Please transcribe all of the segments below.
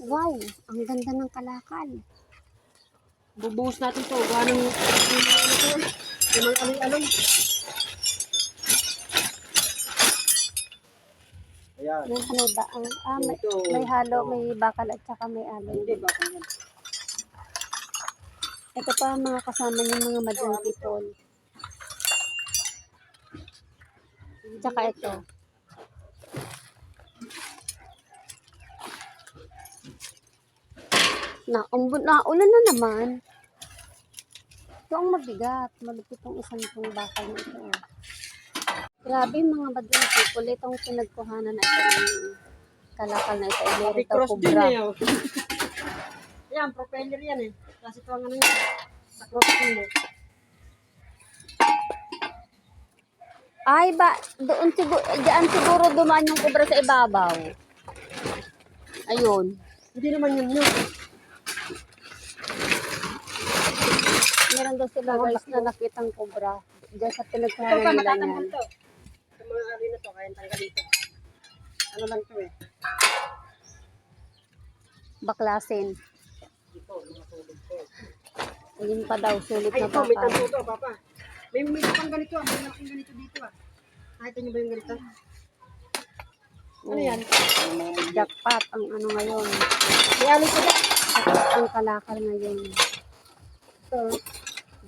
Wow, ang ganda ng kalakal. Bubuhos natin to. Gawa ng yung mga ano to. Yung mga along-along. Ayan. May ano ba? Ang, ah, may, Ito. may halo, may bakal at saka may alon. Hindi ba? Yan. Ito pa ang mga kasama ng mga madlang people. Tsaka ito. Na, umbun na, ulan na naman. Ito ang mabigat. Malupit ang isang itong bakal na ito. oh. Grabe mga madlang people. Itong pinagkuhanan na ito ng kalakal na ito. Cross din kubra. eh. Yan, propeller yan eh. Kasi ito ang ano yan. Sa cross din eh. Ay, ba, doon siguro, diyan siguro dumaan yung kubra sa ibabaw. Ayun. Hindi naman yun yun. Meron daw sila guys na nakitang kubra. Diyan sa Ito pinagkahanan pa, nila to. Sa mga ali na to, kaya tanggalin to. Ano lang to eh. Baklasin. Ito, matulog to. Ayun pa daw, sulit Ay, na ito, may tanto to, papa. May may pang ganito ah. May malaking ganito dito ah. Nakita niyo ba yung ganito? Ano yan? Jackpot ang ano ngayon. May ano ko dyan? Jackpot ang kalakal ngayon. So,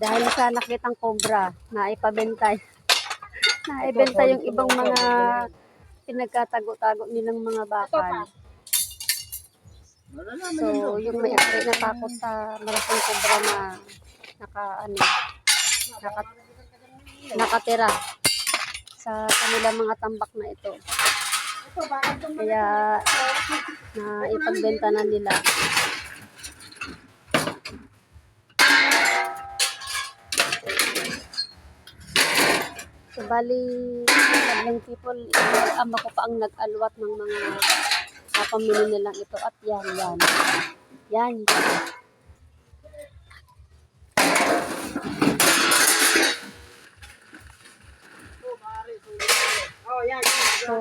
dahil sa nakitang cobra na ipabentay. na ibenta yung ibang mga pinagkatago-tago nilang mga bakal. So, yung may-ari natakot sa malaking cobra na naka, ano, naka, nakatira sa kanilang mga tambak na ito. Kaya, na ipagbenta na nila. So, bali, madlang people, ama ko pa ang nag-alwat ng mga kapamili nilang ito. At yan, yan. Yan. So,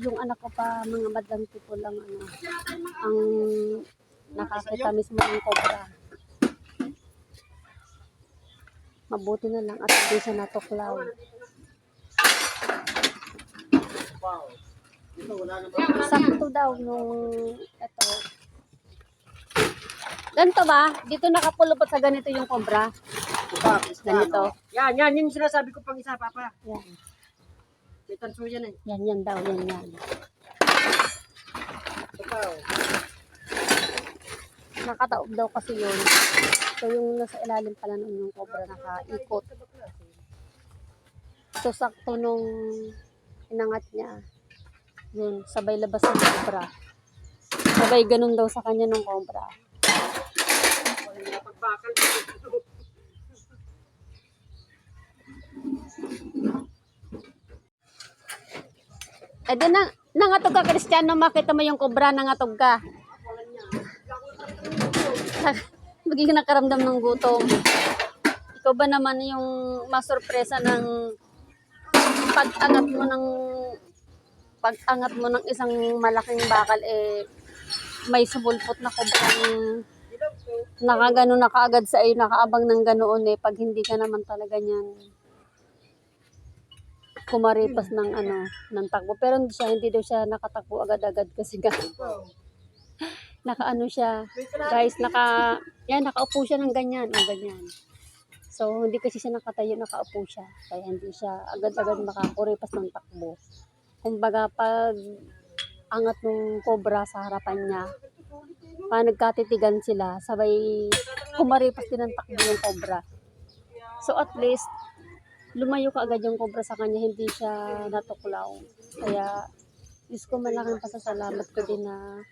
yung anak ko pa, mga madlang people lang, ano, ang nakakita mismo ng cobra. Mabuti na lang at hindi siya natuklaw. Sakto daw nung ito. Ganito ba? Dito nakapulupot sa ganito yung cobra. Ganito. Yan, yan. Yung sinasabi ko pang isa, papa. Yan. May tanso yan eh. Yan, yan daw. Yan, yan. Nakataob daw kasi yun. So, yung nasa ilalim pala nun yung cobra nakaikot. So, sakto nung inangat niya. Yun, sabay labas ng cobra. Sabay ganun daw sa kanya ng cobra. Eh, di na, nangatog ka, Kristiano, makita mo yung cobra, nangatog ka. Magiging nakaramdam ng gutom. Ikaw ba naman yung masurpresa ng pag-angat mo ng pag-angat mo ng isang malaking bakal eh may subulpot na kobrang nakagano na kaagad sa iyo, nakaabang ng ganoon eh, pag hindi ka naman talaga niyan kumaripas ng ano, ng takbo. Pero hindi siya, hindi daw siya nakatakbo agad-agad kasi nga, nakaano siya, guys, naka, yan, nakaupo siya ng ganyan, o ganyan. So, hindi kasi siya nakatayo, nakaupo siya. Kaya hindi siya agad-agad makakuripas ng takbo. Kumbaga, pag angat ng cobra sa harapan niya, pa nagkatitigan sila, sabay kumaripas din ng takbo yung cobra. So, at least, lumayo ka agad yung cobra sa kanya, hindi siya natuklaw. Kaya, Diyos ko malaking pasasalamat ko din na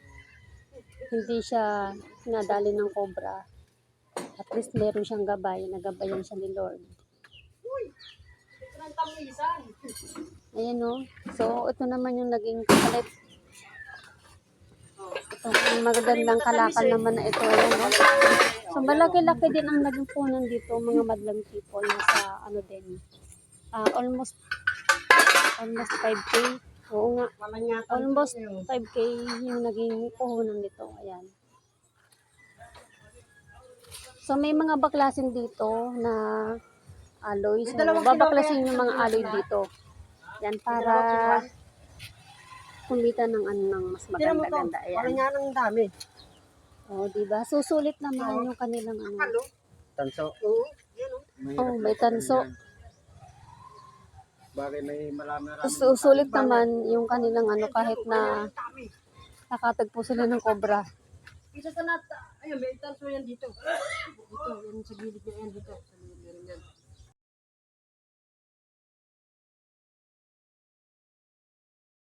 hindi siya nadali ng cobra. At least meron siyang gabay, nagabayan siya ni Lord. Ayan o. So, ito naman yung naging kapalit. Itong magagandang kalakal naman na ito. Ayan o. So, malaki-laki din ang naging punan dito, mga madlang people. Nasa, ano din, ah, almost, almost 5K. Oo nga. Almost Yun. 5K yung naging puhunan nito. Ayan. So may mga baklasin dito na alloy. So babaklasin yung mga alloy dito. Yan para kumita ng ano ng mas maganda-ganda. Ayan. nga ng dami. Oh, di ba? Susulit naman yung kanilang ano. Tanso. Oo. Oh, may tanso. Bagay may marami marami. Susulit naman yung kanilang ano kahit na nakatagpo sila ng cobra. Isa sa lahat. Ayun, may tanso yan dito. Dito, yan sa gilid niya yan dito. Sa gilid.